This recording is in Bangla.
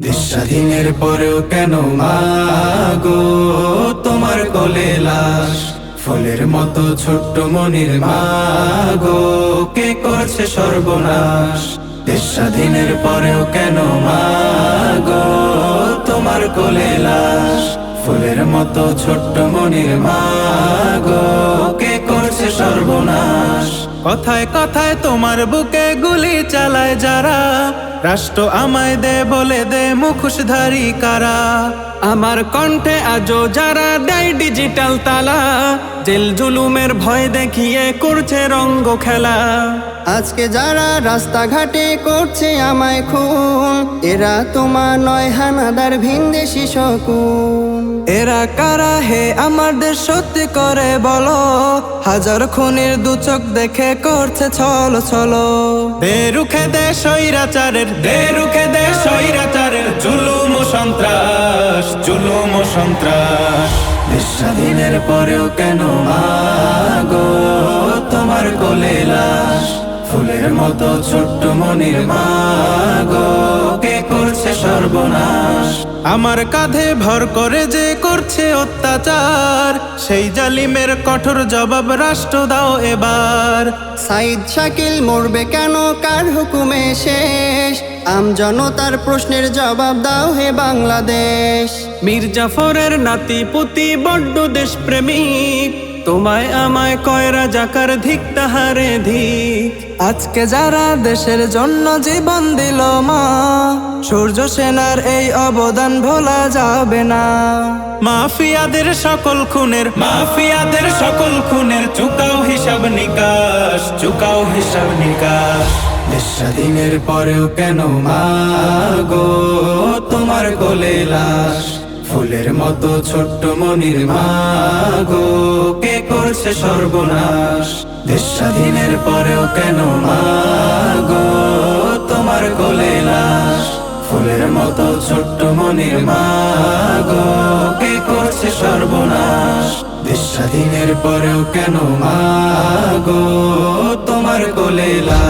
দেশ পরেও কেন মাগো তোমার কোলে লাশ, ফুলের মতো ছোট্ট মনির মাগো কে করছে সর্বনাশ? দেশ স্বাধীনের পরেও কেন মাগো তোমার কোলে লাশ, ফুলের মতো ছোট্ট মনির মাগো কে করছে সর্বনাশ? কথায় কথায় তোমার বুকে গুলি চালায় যারা রাষ্ট্র আমায় দে বলে দে মুখোশধারী কারা? আমার কণ্ঠে আজও যারা দেয় ডিজিটাল তালা জেল জুলুমের ভয় দেখিয়ে করছে রঙ্গ খেলা। আজকে যারা রাস্তাঘাটে করছে আমায় খুন এরা তোমার নয় হানাদার ভিনদেশি শকুন। এরা কারা হে আমার দেশ সত্যি করে বলো? হাজার খুনের দু চোখ দেখে করছে ছলো ছলো। দে রুখে দে সৈরাচারের দে রুখে দে সৈরাচারের জুলুম সন্ত্রাস, জুলুম স্বাধীনের পরেও কেন মাগো তোমার কোলে লাশ? ফুলের মতো ছোট্ট মনির মাগো, কে করছে সর্বনাশ? আমার কাঁধে ভর করে যে করছে অত্যাচার সেই জালিমের কঠোর জবাব রাষ্ট্র দাও এবার। সাইদ শাকিল মরবে কেন? কার হুকুমে শেষ? আম জনতার প্রশ্নের জবাব দাও হে বাংলাদেশ। মীর জাফরের নাতি পুতি বড্ড দেশ প্রেমিক তোমায় আমায় কয়রা জাকার ধিক তাহারে ধিক। আজকে যারা দেশের জন্য জীবন দিল মা, সূর্য সেনার এই অবদান ভোলা যাবে না। মাফিয়াদের সকল খুনের, মাফিয়াদের সকল খুনের, চুকাও হিসাব নিকাশ, চুকাও হিসাব নিকাশ। স্বাধীনের পরেও কেন মা গো, তোমার কোলে লাশ? ফুলের মতো ছোট্ট মনির মাগো, কে করছে সর্বনাশ? দেশ স্বাধীনের পরেও কেন মাগো? তোমার কোলে লাশ। ফুলের মতো ছোট্ট মনির মাগো, কে করছে সর্বনাশ? দেশ স্বাধীনের পরেও কেন মাগো? তোমার কোলে লাশ।